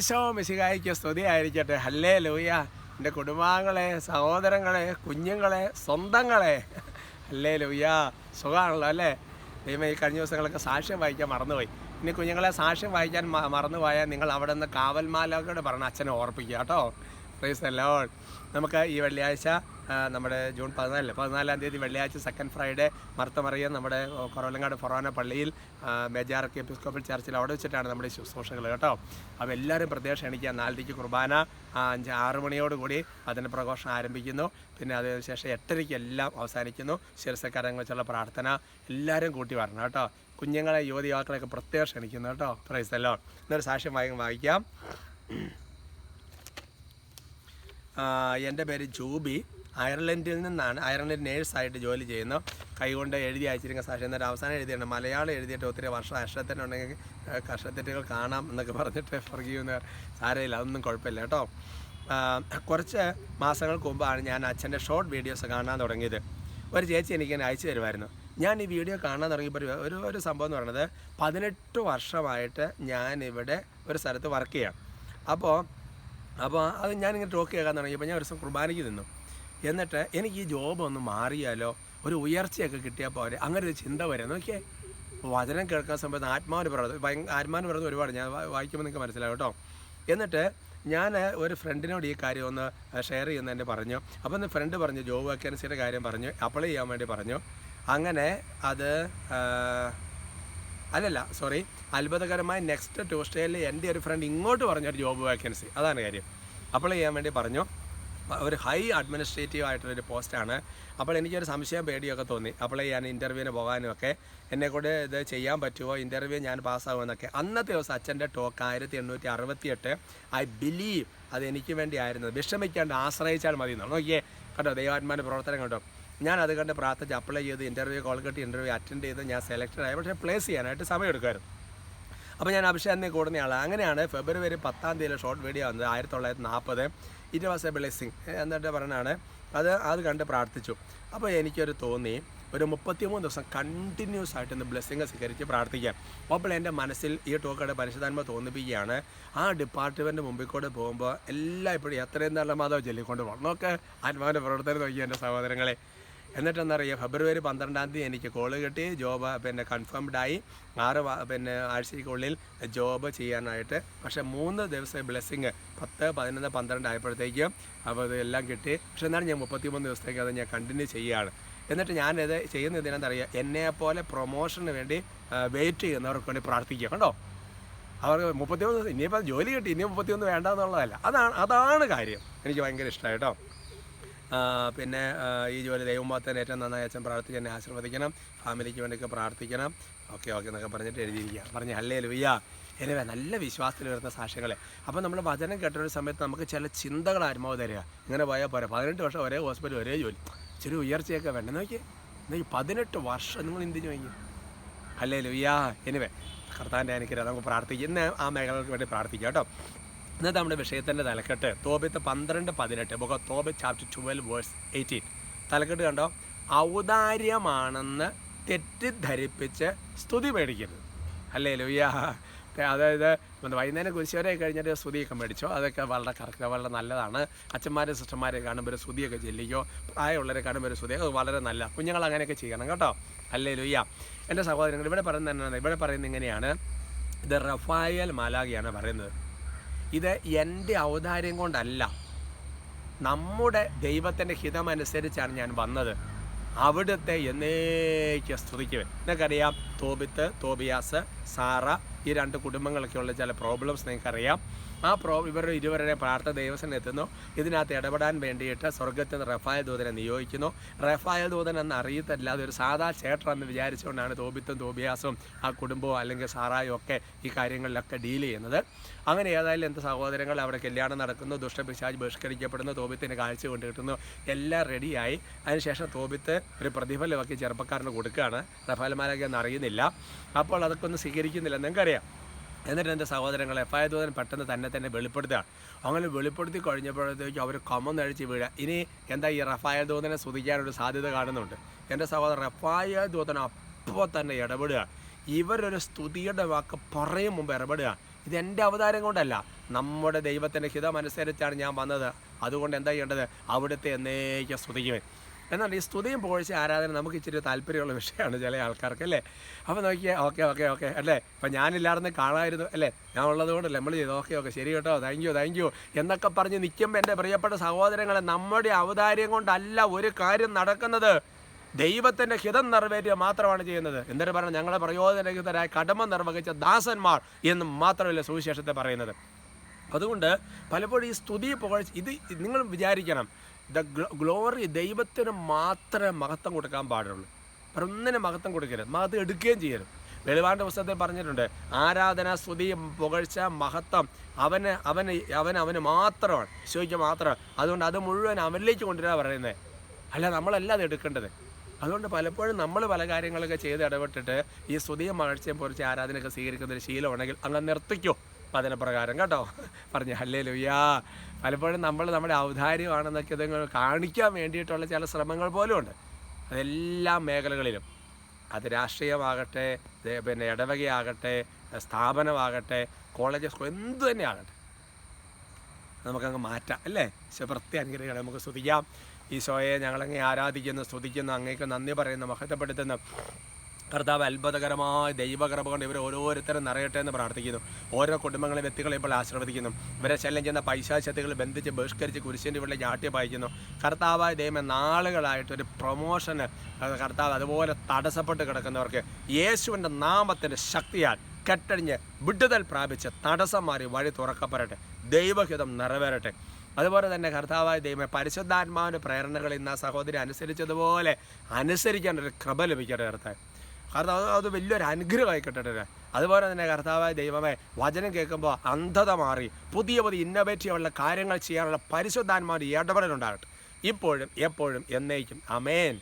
ഈശോ മിശികായിക്ക് സ്തുതി ആയിരിക്കട്ടെ ഹല്ലേ ലൂയ എന്റെ കുടുംബാംഗങ്ങളെ സഹോദരങ്ങളെ കുഞ്ഞുങ്ങളെ സ്വന്തങ്ങളെ. ഹല്ലേ ലൂയ സുഖമാണല്ലോ അല്ലേ? ദൈവം ഈ കഴിഞ്ഞ ദിവസങ്ങളൊക്കെ സാക്ഷ്യം വായിക്കാൻ മറന്നുപോയി. ഇനി കുഞ്ഞുങ്ങളെ സാക്ഷ്യം വായിക്കാൻ മറന്നുപോയാൽ നിങ്ങൾ അവിടെ നിന്ന് കാവൽമാലയോട് പറഞ്ഞ അച്ഛനെ ഓർപ്പിക്കുക കേട്ടോ. പ്ലീസ് അല്ലോൾ നമുക്ക് ഈ വെള്ളിയാഴ്ച നമ്മുടെ ജൂൺ പതിനാലിൽ പതിനാലാം തീയതി വെള്ളിയാഴ്ച സെക്കൻഡ് ഫ്രൈഡേ മർത്തമറിയ നമ്മുടെ കുറവലങ്ങാട് ഫൊറോന പള്ളിയിൽ ബെജാർക്ക് എപ്പിസ്കോപ്പൽ ചർച്ചിൽ അവിടെ വെച്ചിട്ടാണ് നമ്മുടെ ശുശ്രൂഷകൾ കേട്ടോ. അപ്പോൾ എല്ലാവരും പ്രത്യേകം ക്ഷണിക്കുക. നാലരയ്ക്ക് കുർബാന അഞ്ച് ആറ് മണിയോടുകൂടി അതിന്റെ പ്രഘോഷണം ആരംഭിക്കുന്നു. പിന്നെ അതിനുശേഷം എട്ടരയ്ക്ക് എല്ലാം അവസാനിക്കുന്നു. ശിരസക്കാരങ്ങൾ വെച്ചുള്ള പ്രാർത്ഥന എല്ലാവരും കൂട്ടി വരണം കേട്ടോ. കുഞ്ഞുങ്ങളെ യുവതി യുവാക്കളെയൊക്കെ പ്രത്യേകം ക്ഷണിക്കുന്നു കേട്ടോ. പ്രൈസ് എന്നൊരു സാക്ഷ്യം വായി വായിക്കാം. എന്റെ പേര് ജൂബി. അയർലൻഡിൽ നിന്നാണ് അയർലൻഡ് നേഴ്സായിട്ട് ജോലി ചെയ്യുന്നു. കൈകൊണ്ട് എഴുതി അയച്ചിരിക്കുന്ന സാക്ഷി എന്നിട്ട് അവസാനം എഴുതിയാണ് മലയാളം എഴുതിയിട്ട് ഒത്തിരി വർഷം അക്ഷരത്തിനുണ്ടെങ്കിൽ കഷ്ടത്തെറ്റുകൾ കാണാം എന്നൊക്കെ പറഞ്ഞിട്ട് ഫർഗീവെന്ന് സാരയില്ല അതൊന്നും കുഴപ്പമില്ല കേട്ടോ. കുറച്ച് മാസങ്ങൾക്ക് മുമ്പാണ് ഞാൻ അച്ഛന്റെ ഷോർട്ട് വീഡിയോസ് കാണാൻ തുടങ്ങിയത്. ഒരു ചേച്ചി എനിക്ക് എന്നെ അയച്ചു തരുമായിരുന്നു. ഞാൻ ഈ വീഡിയോ കാണാൻ തുടങ്ങിയപ്പോൾ ഒരു ഒരു സംഭവം എന്ന് പറയുന്നത് പതിനെട്ട് വർഷമായിട്ട് ഞാൻ ഇവിടെ ഒരു സ്ഥലത്ത് വർക്ക് ചെയ്യാം. അപ്പോൾ അപ്പോൾ അത് ഞാനിങ്ങനെ ടോക്ക് കേൾക്കാൻ തുടങ്ങിയപ്പോൾ ഞാൻ ഒരു ദിവസം കുർബാനയ്ക്ക് നിന്നു. എന്നിട്ട് എനിക്ക് ഈ ജോബ് ഒന്ന് മാറിയാലോ? ഒരു ഉയർച്ചയൊക്കെ കിട്ടിയാൽ പോരെ. അങ്ങനെ ഒരു ചിന്ത വരെ. നോക്കിയേ വചനം കേൾക്കാൻ സമയത്ത് ആത്മാവിന് പറയുന്നത് ആത്മാവിന് പറയുന്നത് ഒരുപാട്. ഞാൻ വായിക്കുമ്പോൾ നിങ്ങൾക്ക് മനസ്സിലാവും കേട്ടോ. എന്നിട്ട് ഞാൻ ഒരു ഫ്രണ്ടിനോട് ഈ കാര്യം ഒന്ന് ഷെയർ ചെയ്യുന്ന എന്നെ പറഞ്ഞു. അപ്പോൾ ഒന്ന് ഫ്രണ്ട് പറഞ്ഞു ജോബ് വേക്കൻസിയുടെ കാര്യം പറഞ്ഞു അപ്ലൈ ചെയ്യാൻ വേണ്ടി പറഞ്ഞു. അങ്ങനെ അത് അല്ലല്ല സോറി അത്ഭുതകരമായി നെക്സ്റ്റ് ട്യൂസ്ഡേയിൽ എന്റെ ഒരു ഫ്രണ്ട് ഇങ്ങോട്ട് പറഞ്ഞൊരു ജോബ് വേക്കൻസി അതാണ് കാര്യം. അപ്ലൈ ചെയ്യാൻ വേണ്ടി പറഞ്ഞു. ഒരു ഹൈ അഡ്മിനിസ്ട്രേറ്റീവ് ആയിട്ടുള്ളൊരു പോസ്റ്റാണ്. അപ്പോൾ എനിക്കൊരു സംശയം പേടിയൊക്കെ തോന്നി. അപ്പോൾ ഞാൻ ഇന്റർവ്യൂവിന് പോകാനും ഒക്കെ എന്നെ കൂടെ ഇത് ചെയ്യാൻ പറ്റുമോ ഇന്റർവ്യൂ ഞാൻ പാസ്സാകുമെന്നൊക്കെ അന്നത്തെ ദിവസം അച്ഛന്റെ ടോക്ക് ആയിരത്തി എണ്ണൂറ്റി അറുപത്തിയെട്ട് ഐ ബിലീവ് അത് എനിക്ക് വേണ്ടി ആയിരുന്നത് വിഷമിക്കാണ്ട് ആശ്രയിച്ചാൽ മതി എന്നാണ് നോക്കിയേ കേട്ടോ ദൈവാത്മാന്റെ പ്രവർത്തനം കേട്ടോ ഞാൻ അത് കണ്ട് പ്രാർത്ഥിച്ച് അപ്ലൈ ചെയ്ത് ഇന്റർവ്യൂ കോൾ കെട്ടി ഇന്റർവ്യൂ അറ്റൻഡ് ചെയ്ത് ഞാൻ സെലക്റ്റഡ് ആയി. പക്ഷേ പ്ലേസ് ചെയ്യാനായിട്ട് സമയം എടുക്കുമായിരുന്നു അപ്പോൾ ഞാൻ അഭിഷേകനെ കൂടുന്ന ആളാണ് അങ്ങനെയാണ് ഫെബ്രുവരി പത്താം തീയതി ഷോർട്ട് വീഡിയോ വന്നത് ആയിരത്തി തൊള്ളായിരത്തി നാൽപ്പത് ഇറ്റ് വാസ് എ ബ്ലെസ്സിങ് എന്നിട്ട് പറഞ്ഞാണ് അത് അത് കണ്ട് പ്രാർത്ഥിച്ചു. അപ്പോൾ എനിക്കൊരു തോന്നി ഒരു മുപ്പത്തിമൂന്ന് ദിവസം കണ്ടിന്യൂസ് ആയിട്ട് ഒന്ന് ബ്ലെസ്സിങ് സ്വീകരിച്ച് പ്രാർത്ഥിക്കാം. അപ്പോൾ എന്റെ മനസ്സിൽ ഈ ടോക്കയുടെ പരിശുദ്ധാത്മ തോന്നിപ്പിക്കുകയാണ്. ആ ഡിപ്പാർട്ട്മെന്റ് മുമ്പിൽ കൂടെ പോകുമ്പോൾ എല്ലാം ഇപ്പോഴും എത്രയും നല്ല മാധവ് ചൊല്ലിക്കൊണ്ട് പോകണം നോക്ക് ആത്മാവിന്റെ പ്രവർത്തനം നോക്കി എന്റെ സഹോദരങ്ങളെ. എന്നിട്ട് എന്താ പറയുക ഫെബ്രുവരി പന്ത്രണ്ടാം തീയതി എനിക്ക് കോൾ കിട്ടി. ജോബ് പിന്നെ കൺഫേംഡ് ആയി. ആറ് പിന്നെ ആഴ്ചയ്ക്കുള്ളിൽ ജോബ് ചെയ്യാനായിട്ട്. പക്ഷേ മൂന്ന് ദിവസം ബ്ലെസ്സിങ് പത്ത് പതിനൊന്ന് പന്ത്രണ്ട് ആയപ്പോഴത്തേക്കും അപ്പോൾ ഇതെല്ലാം കിട്ടി. പക്ഷേ എന്നാലും ഞാൻ മുപ്പത്തിമൂന്ന് ദിവസത്തേക്ക് അത് ഞാൻ കണ്ടിന്യൂ ചെയ്യുകയാണ്. എന്നിട്ട് ഞാനിത് ചെയ്യുന്ന ഇതിനെന്താ പറയുക എന്നെപ്പോലെ പ്രൊമോഷന് വേണ്ടി വെയിറ്റ് ചെയ്യുന്നവർക്ക് വേണ്ടി പ്രാർത്ഥിക്കുക. കണ്ടോ? അവർക്ക് ദിവസം ഇനിയിപ്പോൾ ജോലി കിട്ടി ഇനി മുപ്പത്തിയൊന്ന് വേണ്ട എന്നുള്ളതല്ല. അതാണ് അതാണ് കാര്യം. എനിക്ക് ഭയങ്കര ഇഷ്ടമായി കേട്ടോ. ആ, പിന്നെ ഈ ജോലി ദൈവം ദൈവമാത്തന്നെ ഏറ്റവും നന്നായി അച്ഛൻ പ്രാർത്ഥിച്ച് എന്നെ ആശീർവദിക്കണം ഫാമിലിക്ക് വേണ്ടിയൊക്കെ പ്രാർത്ഥിക്കണം. ഓക്കെ ഓക്കെ എന്നൊക്കെ പറഞ്ഞിട്ട് എഴുതിയിരിക്കുക പറഞ്ഞ് അല്ലേ ലുയ്യ എനിവേ നല്ല വിശ്വാസത്തിൽ വരുന്ന സാക്ഷ്യങ്ങളെ. അപ്പോൾ നമ്മൾ വചനം കേട്ടൊരു സമയത്ത് നമുക്ക് ചില ചിന്തകൾ ആത്മാവ് തരിക. ഇങ്ങനെ പോയാൽ പോരാ. പതിനെട്ട് വർഷം ഒരേ ഹോസ്പിറ്റൽ ഒരേ ജോലി. ചെറിയ ഉയർച്ചയൊക്കെ വേണ്ട. നോക്കി നോക്കി പതിനെട്ട് വർഷം നിങ്ങൾ എന്തിനു വാങ്ങി അല്ലേ ലുയ്യ എനിവേ കർത്താന്റെ അനുഗ്രഹം നമുക്ക് പ്രാർത്ഥിക്കുന്ന ആ മേഖലകൾക്ക് വേണ്ടി പ്രാർത്ഥിക്കാം കേട്ടോ. ഇന്നത്തെ നമ്മുടെ വിഷയത്തിന്റെ തലക്കെട്ട്. തോബിത്ത് പന്ത്രണ്ട് പതിനെട്ട് book Tobit chapter twelve verse eighteen തലക്കെട്ട് കണ്ടോ? ഔദാര്യമാണെന്ന് തെറ്റിദ്ധരിപ്പിച്ച് സ്തുതി മേടിക്കരുത്. അല്ലേ ലുയ്യ അതായത് വൈകുന്നേരം കുരിശുവരെ കഴിഞ്ഞിട്ട് സ്തുതിയൊക്കെ മേടിച്ചോ. അതൊക്കെ വളരെ കറക്റ്റ് വളരെ നല്ലതാണ്. അച്ഛന്മാരെ സിസ്റ്റർമാരെ കാണുമ്പോൾ ഒരു സ്തുതിയൊക്കെ ചെല്ലിക്കോ. പ്രായമുള്ളവരെ കാണുമ്പോൾ ഒരു സ്തുതി അത് വളരെ നല്ല. കുഞ്ഞുങ്ങൾ അങ്ങനെയൊക്കെ ചെയ്യണം കേട്ടോ. അല്ലേ ലുയ്യ എന്റെ സഹോദരങ്ങൾ ഇവിടെ പറയുന്നത് എന്നാണ് ഇവിടെ പറയുന്നത് ഇങ്ങനെയാണ്. ഇത് റഫായൽ മാലാഖിയാണ് പറയുന്നത്. ഇത് എന്റെ ഔദാര്യം കൊണ്ടല്ല. നമ്മുടെ ദൈവത്തിന്റെ ഹിതമനുസരിച്ചാണ് ഞാൻ വന്നത്. അവിടുത്തെ എന്നേക്ക് സ്തുതിക്കുവൻ. നിങ്ങൾക്കറിയാം തോബിത്ത് തോബിയാസ് സാറ ഈ രണ്ട് കുടുംബങ്ങളൊക്കെയുള്ള ചില പ്രോബ്ലംസ് നിങ്ങൾക്കറിയാം. ആ പ്രോ ഇവരുടെ ഇരുവരുടെ പ്രാർത്ഥന ദൈവസനം എത്തുന്നു. ഇതിനകത്ത് ഇടപെടാൻ വേണ്ടിയിട്ട് സ്വർഗത്തിൽ നിന്ന് റഫായ ദൂതനെ നിയോഗിക്കുന്നു. റഫായ ദൂതൻ എന്ന് അറിയത്തല്ലാതെ ഒരു സാധാ ചേട്ടൻ വിചാരിച്ചുകൊണ്ടാണ് തോബിത്തും തോബിയാസും ആ കുടുംബവും അല്ലെങ്കിൽ സാറായും ഒക്കെ ഈ കാര്യങ്ങളിലൊക്കെ ഡീൽ ചെയ്യുന്നത്. അങ്ങനെ ഏതായാലും എന്റെ സഹോദരങ്ങൾ അവിടെ കല്യാണം നടക്കുന്നു ദുഷ്ടപിശാജ് ബഹിഷ്കരിക്കപ്പെടുന്നു തോബിത്തിന് കാഴ്ച കൊണ്ട് കിട്ടുന്നു എല്ലാം റെഡിയായി അതിനുശേഷം തോബിത്ത് ഒരു പ്രതിഫലമൊക്കെ ചെറുപ്പക്കാരന് കൊടുക്കുകയാണ്. റഫാൽ മാലാഖ എന്ന് അറിയുന്നില്ല. അപ്പോൾ അതൊക്കെ ഒന്നും സ്വീകരിക്കുന്നില്ല. നിങ്ങൾക്കറിയാം എന്നിട്ട് എന്റെ സഹോദരങ്ങൾ എഫ് ദൂതൻ പെട്ടെന്ന് തന്നെ തന്നെ വെളിപ്പെടുത്തുകയാണ്. അങ്ങനെ വെളിപ്പെടുത്തി കഴിഞ്ഞപ്പോഴത്തേക്കും അവർ കമന്നഴിച്ച് വീഴുക ഇനി എന്താ ഈ റഫായ ദൂതനെ സ്തുതിക്കാനൊരു സാധ്യത കാണുന്നുണ്ട്? എന്റെ സഹോദരൻ റഫായ ദൂതൻ അപ്പോൾ തന്നെ ഇടപെടുക ഇവരൊരു സ്തുതിയുടെ വാക്ക് പറയും മുമ്പ് ഇടപെടുക ഇത് എന്റെ അവതാരം കൊണ്ടല്ല നമ്മുടെ ദൈവത്തിന്റെ ഹിതമനുസരിച്ചാണ് ഞാൻ വന്നത്. അതുകൊണ്ട് എന്താ ചെയ്യേണ്ടത്? അവിടുത്തെ എന്നേക്കും സ്തുതിക്കുവൻ. എന്നാൽ ഈ സ്തുതിയും പോഴ്ച ആരാധന നമുക്ക് ഇച്ചിരി താല്പര്യമുള്ള വിഷയമാണ് ചില ആൾക്കാർക്ക് അല്ലേ? അപ്പോൾ നോക്കിയാൽ ഓക്കെ ഓക്കെ ഓക്കെ അല്ലേ? അപ്പം ഞാനില്ലായിരുന്നു കാണാമായിരുന്നു അല്ലേ? ഞാൻ ഉള്ളത് കൊണ്ടല്ലേ നമ്മൾ ചെയ്തു ഓക്കെ ഓക്കെ ശരി കേട്ടോ. താങ്ക് യു താങ്ക് യു എന്നൊക്കെ പറഞ്ഞ് നിൽക്കുമ്പോൾ എന്റെ പ്രിയപ്പെട്ട സഹോദരങ്ങളെ നമ്മുടെ ഔദാര്യം കൊണ്ടല്ല ഒരു കാര്യം നടക്കുന്നത്. ദൈവത്തിന്റെ ഹിതം നിറവേറ്റുക മാത്രമാണ് ചെയ്യുന്നത്. എന്നിട്ട് പറഞ്ഞാൽ ഞങ്ങളെ പ്രയോജനരഹിതരായ കടമ നിർവഹിച്ച ദാസന്മാർ എന്ന് മാത്രമല്ല സുവിശേഷത്തെ പറയുന്നത്. അതുകൊണ്ട് പലപ്പോഴും ഈ സ്തുതി പുകഴ്ച ഇത് നിങ്ങൾ വിചാരിക്കണം. ദ ഗ്ലോറി ദൈവത്തിന് മാത്രമേ മഹത്വം കൊടുക്കാൻ പാടുള്ളൂ. ഒന്നിനും മഹത്വം കൊടുക്കരുത്. മഹത്വം എടുക്കുകയും ചെയ്യരുത്. വെളിവാണ്ട പുസ്തകത്തിൽ പറഞ്ഞിട്ടുണ്ട് ആരാധന സ്തുതി പുകഴ്ച മഹത്വം അവന് അവന് അവൻ അവന് മാത്രമാണ്. ഈശോയ്ക്ക് മാത്രമാണ്. അതുകൊണ്ട് അത് മുഴുവൻ അവനിലേക്ക് കൊണ്ടുവരാൻ പറയുന്നത് അല്ല നമ്മളല്ല അത് എടുക്കേണ്ടത്. അതുകൊണ്ട് പലപ്പോഴും നമ്മൾ പല കാര്യങ്ങളൊക്കെ ചെയ്ത് ഇടപെട്ടിട്ട് ഈ സ്തുതിയും മഴച്ചയും പൊറിച്ച് ആരാധനയൊക്കെ സ്വീകരിക്കുന്ന ഒരു ശീലമുണ്ടെങ്കിൽ അങ്ങ് നിർത്തിക്കോ. പതിന പ്രകാരം കേട്ടോ. പറഞ്ഞു ഹല്ലേ ലുയ്യാ പലപ്പോഴും നമ്മൾ നമ്മുടെ ഔദാര്യമാണെന്നൊക്കെ ഇതങ്ങൾ കാണിക്കാൻ വേണ്ടിയിട്ടുള്ള ചില ശ്രമങ്ങൾ പോലും ഉണ്ട്. അതെല്ലാ മേഖലകളിലും. അത് രാഷ്ട്രീയമാകട്ടെ പിന്നെ ഇടവകയാകട്ടെ സ്ഥാപനമാകട്ടെ കോളേജ് സ്കൂൾ എന്തു തന്നെ ആകട്ടെ. നമുക്കങ്ങ് മാറ്റാം അല്ലേ? പ്രത്യേക അനുഗ്രഹങ്ങളെ നമുക്ക് സ്തുതിക്കാം. ഈശോയെ ഞങ്ങളങ്ങ് ആരാധിക്കുന്നു സ്തുതിക്കുന്നു അങ്ങേക്ക് നന്ദി പറയുന്നു മഹത്വപ്പെടുത്തുന്നു. കർത്താവ് അത്ഭുതകരമായ ദൈവകൃപ കൊണ്ട് ഇവർ ഓരോരുത്തരും നിറയട്ടെ എന്ന് പ്രാർത്ഥിക്കുന്നു. ഓരോ കുടുംബങ്ങളെ വ്യക്തികളെ ഇപ്പോൾ ആശീർവദിക്കുന്നു. ഇവരെ ശല്യം ചെയ്യുന്ന പൈശാശക്തികൾ ബന്ധിച്ച് ബഹിഷ്കരിച്ച് കുരിശിന്റെ ഇവിടെ ചാട്ടി പായിക്കുന്നു. കർത്താവായ ദൈവം നാളുകളായിട്ടൊരു പ്രൊമോഷന് അത് കർത്താവ് അതുപോലെ തടസ്സപ്പെട്ട് കിടക്കുന്നവർക്ക് യേശുവിന്റെ നാമത്തിന്റെ ശക്തിയാൽ കെട്ടഴിഞ്ഞ് വിടുതൽ പ്രാപിച്ച് തടസ്സം മാറി വഴി തുറക്കപ്പെടട്ടെ. ദൈവഹിതം നിറവേറട്ടെ. അതുപോലെ തന്നെ കർത്താവായ ദൈവം പരിശുദ്ധാത്മാവിന്റെ പ്രേരണകൾ ഇന്ന് ആ സഹോദരി അനുസരിച്ചതുപോലെ അനുസരിക്കേണ്ട ഒരു കൃപ ലഭിക്കട്ടെ കർത്താവ്. അത് അത് വലിയൊരു അനുഗ്രഹമായി കിട്ടട്ടെ അതുപോലെ തന്നെ കർത്താവായ ദൈവമേ വചനം കേൾക്കുമ്പോൾ അന്ധത മാറി പുതിയ പുതിയ ഇന്നോവേറ്റീവുള്ള കാര്യങ്ങൾ ചെയ്യാനുള്ള പരിശുദ്ധാന്മാർ ഇടപെടലുണ്ടാകട്ടെ. ഇപ്പോഴും എപ്പോഴും എന്നേക്കും. അമേൻ